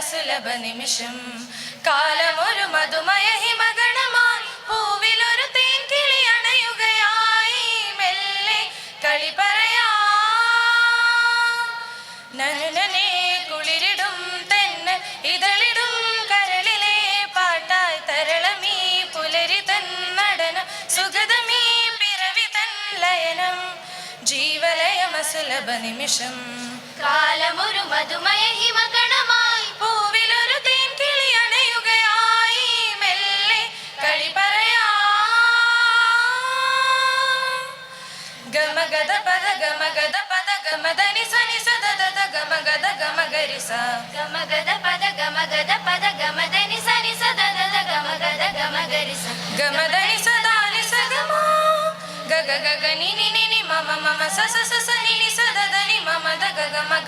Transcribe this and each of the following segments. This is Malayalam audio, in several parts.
കാലലയമസുലഭ നിമിഷം. കാലമൊരു മധുമയ ഹിമഗണമായി പൂവിലൊരു തേൻകിളി അണയുകയായി. മെല്ലെ കളി പറയാ. കുളിരിടും തന്നെ ഇതളിടും കരളിലെ പാട്ടായി തരളമീ പുലരി തൻ നടനം സുഗതമീ പിറവി തൻ ലയനം. ജീവലയമസുലഭ നിമിഷം. കാലമൊരു മധുമയ ഹിമഗണമായി gada gama gama dani dada sa gama gama gama dani dada sa gama dani sa gama gaga gaga mama mama mama gama mama gama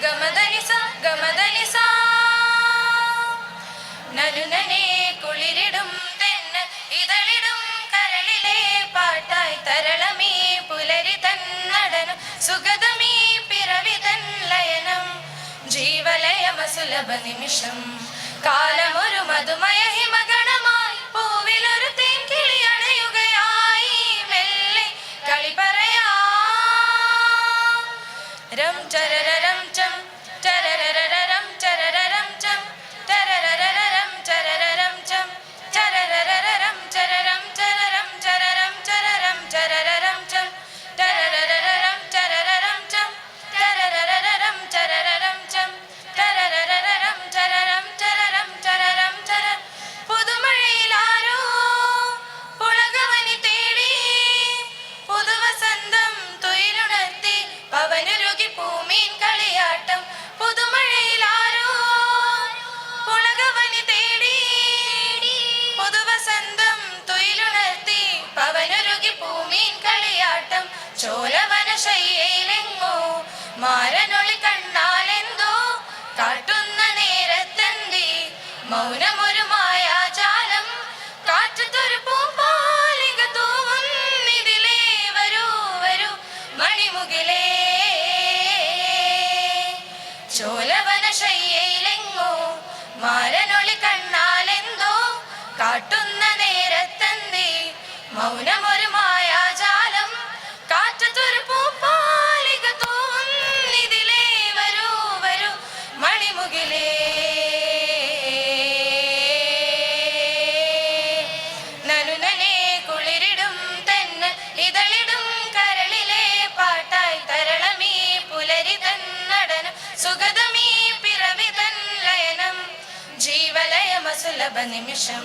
gama gama gama കുളിരിടും തെന്ന് ഇതളിടും കരളിലെ പാട്ടായി തരളമീ പുലരി തൻ നടനം സുഗതമീ പിറവി തൻ ലയനം. ജീവലയമസുലഭ നിമിഷം കാലമൊരു മധുമയ ഹിമഗണമായി കാട്ടുന്ന നേരത്തെന്തി മൗനമൊരു മായാജാലം. കാറ്റത്തൊരു പൂമ്പാലിക തൂവുന്നിതിലേ വരൂ വരൂ. മണിമുകിലേ സുലഭ നിമിഷം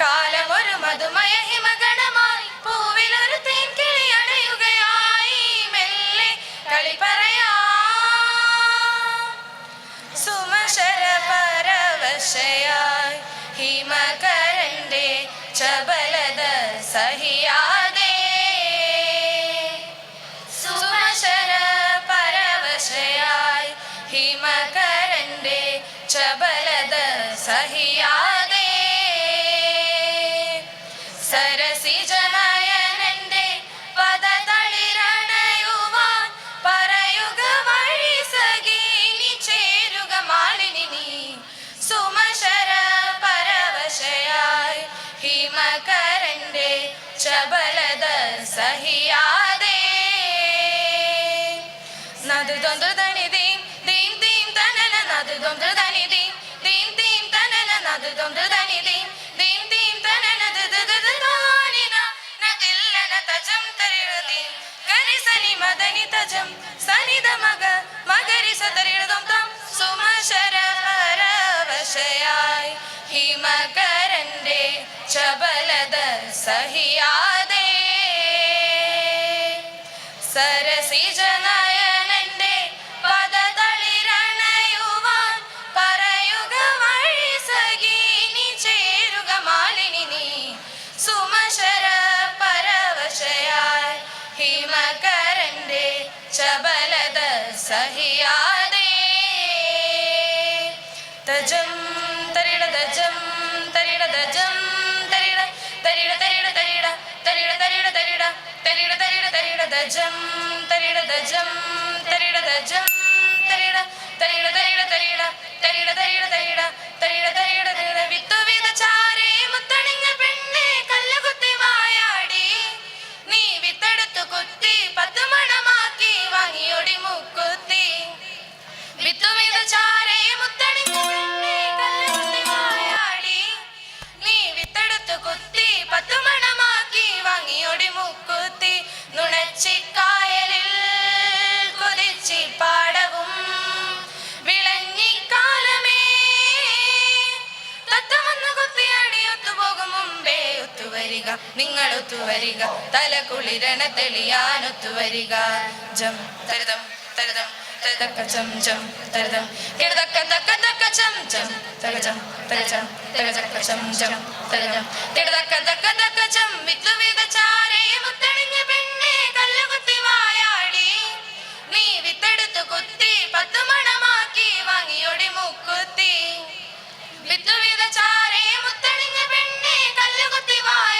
കാലമൊരു മധുമയ ഹിമഗണമായി പൂവിലൊരു തേൻ കിളി അടയുകയായി മെല്ലെ കളിപ്പറ ചബലത സഹിയാതെ. നദു ദൊന്തു തനി ദീം ദീം ദീം തനന. നദു ദൊന്തു തനി ദീം ദീം ദീം തനന. നദു ദൊന്തു തനി ദീം ദീം ദീം തനന ദദ ദദ താനിന നദില്ലന തജം തരിഴ ദീം ഗരി സനി മദനി തജം. സനി ദ മഗ മഗരി സതരിഴതും തം. സുമശര പരവശയായി ഹിമകരന്റെ നിങ്ങളൊത്തുവരിക തല കുളിരണ തെളിയാനൊത്തുവരിക ജം തരതം തരതം തക്ക ചം ചാരേ കല്ലുകുത്തി വായാടി. നീ വിത്തെടുത്തു കുത്തി പത്ത് മണമാക്കി വാങ്ങിയൊടി മൂക്കുത്തി. ചാരേ പെണ്ണെ കല്ലുകുത്തി വായ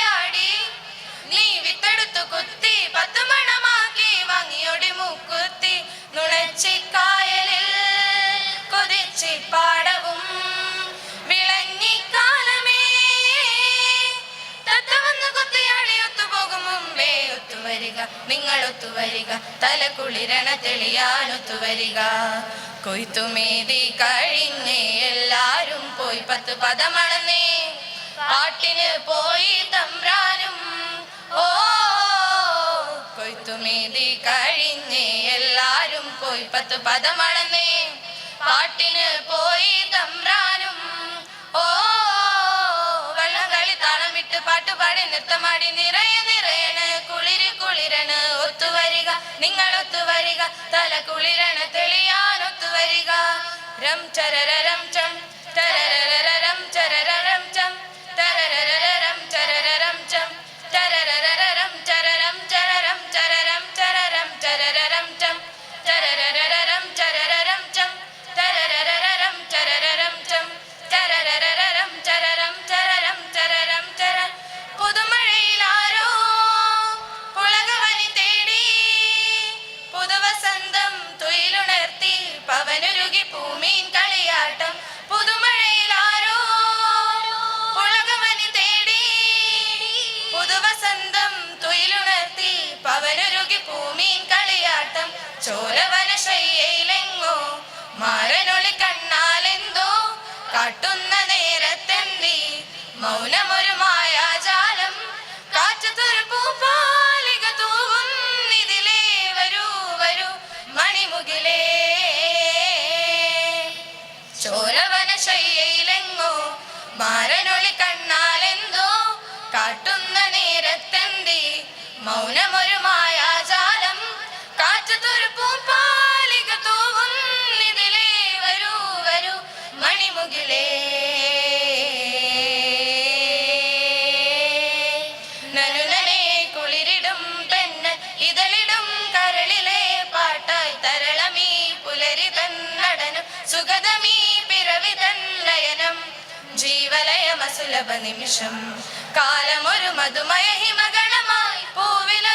വിത്തെടുത്തു കുത്തി പത്ത് മണമാക്കി വാങ്ങിയൊടി മുക്കുത്തി. നുണച്ചിക്കായലിൽ കൊതിച്ചി പാടവും വിളഞ്ഞിക്കാലമേ തത്തവന്ന് കുത്തിയാടി ഒത്തുപോകും മുമ്പേ ഒത്തുവരിക നിങ്ങൾ ഒത്തുവരിക തല കുളിരണ തെളിയാൻ ഒത്തുവരിക കൊയ്ത്തുമേതി കഴിഞ്ഞേ എല്ലാരും പോയി പത്ത് പദമണന്നേ പാട്ടിന് പോയി തമ്പ്രാനും ഓ കൊയ്ത്തുമേതി കഴിഞ്ഞ് എല്ലാരും പോയി പത്ത് പദമളന്ന് പാട്ടിന് പോയി തമ്പ്രാനും. ഓ വള്ളംകളി താളം വിട്ട് പാട്ടുപാടി നൃത്തമാടി നിറയെ നിറയണ്. കുളിര് കുളിരണ് ഒത്തുവരിക നിങ്ങൾ ഒത്തുവരിക. തല കുളിരണ് തെളിയാൻ ഒത്തുവരിക. രം ചരരം ചം ചരരം ചരരം പാട്ടുന്ന നേരത്തെ നീ മൗനമൊരു മാ ജീവലയമസുലഭ നിമിഷം കാലമൊരു മധുമയ ഹിമഗണമായി പൂവിലൊരു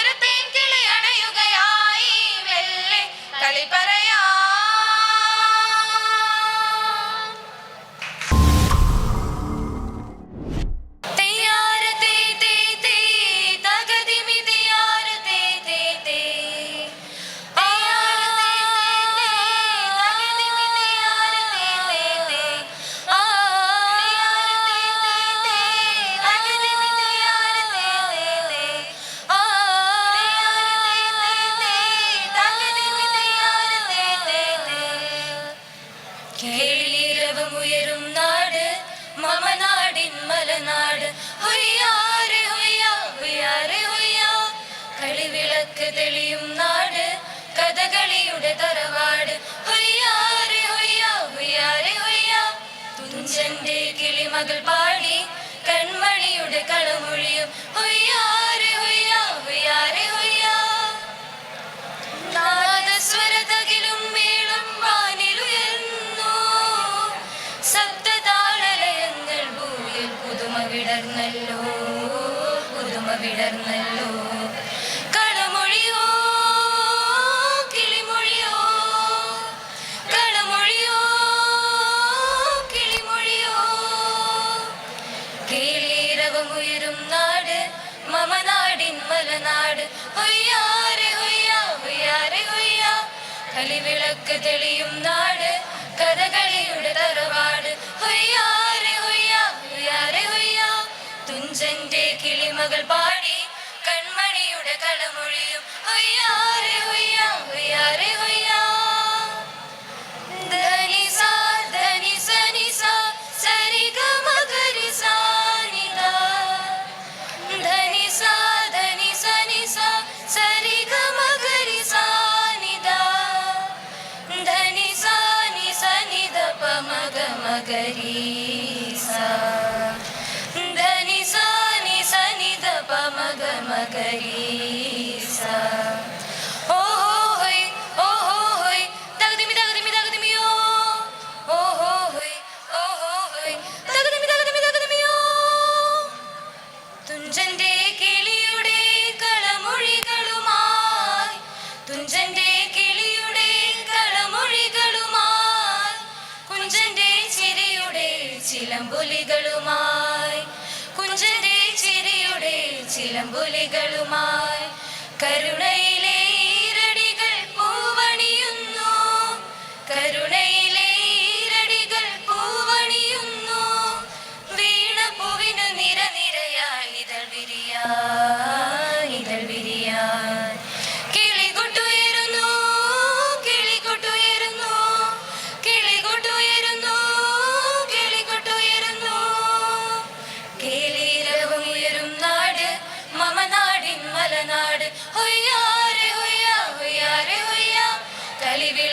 കളിവിളക്ക് തെളിയും നാട് കഥകളിയുടെ തറവാട്. ഹൊയ്യാ ഹൊയ്യാ. തുഞ്ചന്റെ കിളിമകൾ പാടി കൺമണിയുടെ കളമൊഴിയും. കിളിമകൾ പാടി കൺമണിയുടെ കളമൊഴിയും. ഹൊയ്യാരെ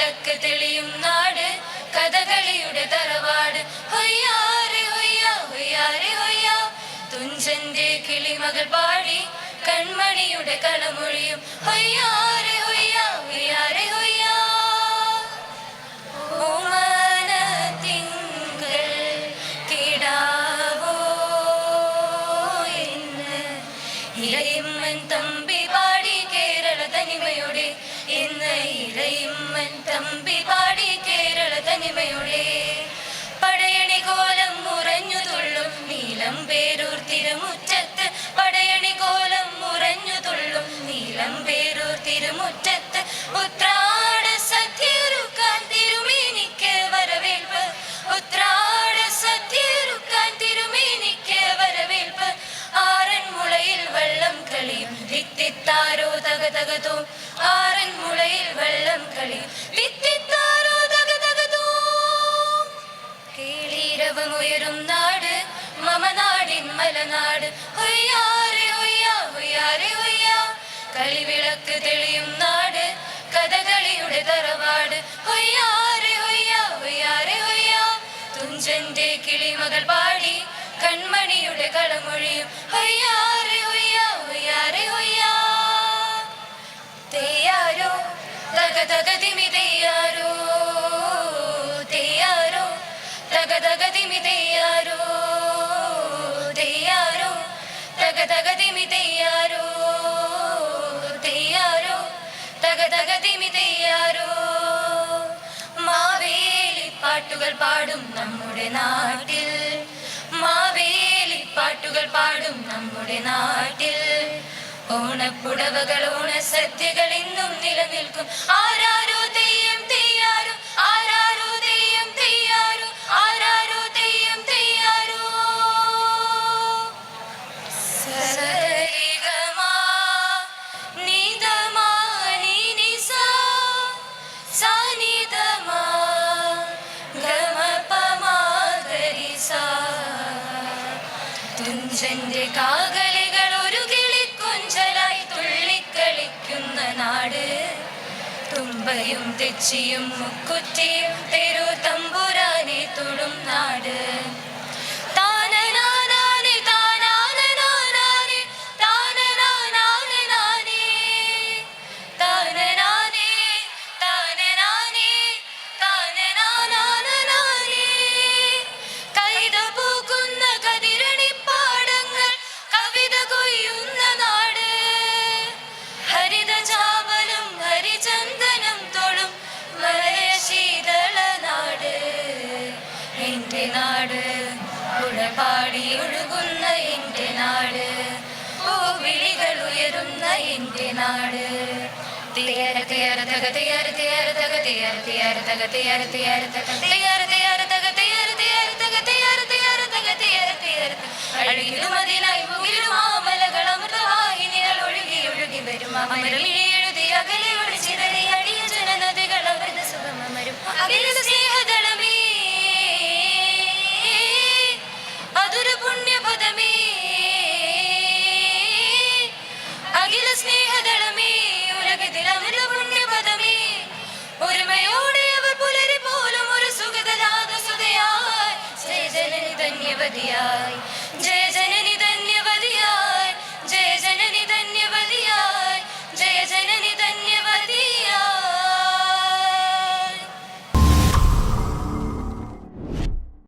കളിവിളക്ക് തെളിയും നാട് കഥകളിയുടെ തറവാട്. ഹൊയ്യാരെ ഹൊയ്യാ ഹൊയ്യാരെ ഹൊയ്യാ. തുഞ്ചന്റെ കിളിമകൾ പാടി കൺമണിയുടെ കളമൊഴിയും ഹൊയ്യാരെ ഹൊയ്യാ ഹൊയ്യാരെ തമ്പി പാടി കേരള തനിമയുടെ. പടയണി കോലം മുറഞ്ഞു തുള്ളും നീലം പേരൂർ തിരുമുറ്റത്ത്. പടയണി കോലം മുറഞ്ഞു തുള്ളും നീലം പേരൂർ തിരുമുറ്റത്ത്. ഉത്രാട സദ്യരുക്കാൻ തിരുമേനിക്ക് വരവേൽപ്പ്. ഉത്രാട വിത്തിത്താരോ തകതകതോ ആറൻ മുളയിൽ വെള്ളം കളിയും വിത്തിത്താരോ തകതകതോ കേളീരവമുയരും നാട് മമനാടിൻ മലനാട്. ഹൊയ്യാരെ ഹൊയ്യാ ഹൊയ്യാരെ ഹൊയ്യാ. കളിവിളക്ക് തെളിയും നാട് കഥകളിയുടെ തറവാട്. ഹൊയ്യാരെ ഹൊയ്യാ ഹൊയ്യാരെ ഹൊയ്യാ. തുഞ്ചന്റെ കിളിമകൾ പാടി കൺമണിയുടെ കളമൊഴിയും. ഹൊയ്യാരെ ഹൊയ്യാ തക തക തിമി തെയ്യാരോ തെയ്യാരോ തക തക തിമി തെയ്യാരോ തെയ്യാരോ തക തക തെയ്യാരോ തെയ്യാരോ തക തക തെയ്യാരോ മാവേലി പാട്ടുകൾ പാടും നമ്മുടെ നാട്ടിൽ. മാവേലി പാട്ടുകൾ പാടും നമ്മുടെ നാട്ടിൽ. ഓണപ്പുടവകൾ ഓണസദ്യകൾ ഇന്നും നിലനിൽക്കും. ആരാരോ തെയ്യം തെച്ചിയും മുക്കുറ്റിയും തെരു തക തയ്യാറ് തയ്യാറ് തക തയ്യാറ് തയ്യാറ് അഴകിലും അതിലായി മുകിലും മാമലകൾ അമൃതവാഹിനികൾ ഒഴുകി ഒഴുകി വരും അമരമിഴി എഴുതി അകലെ അടിയ ജനനദികൾ അവരുടെ സുഖമരും Yeah.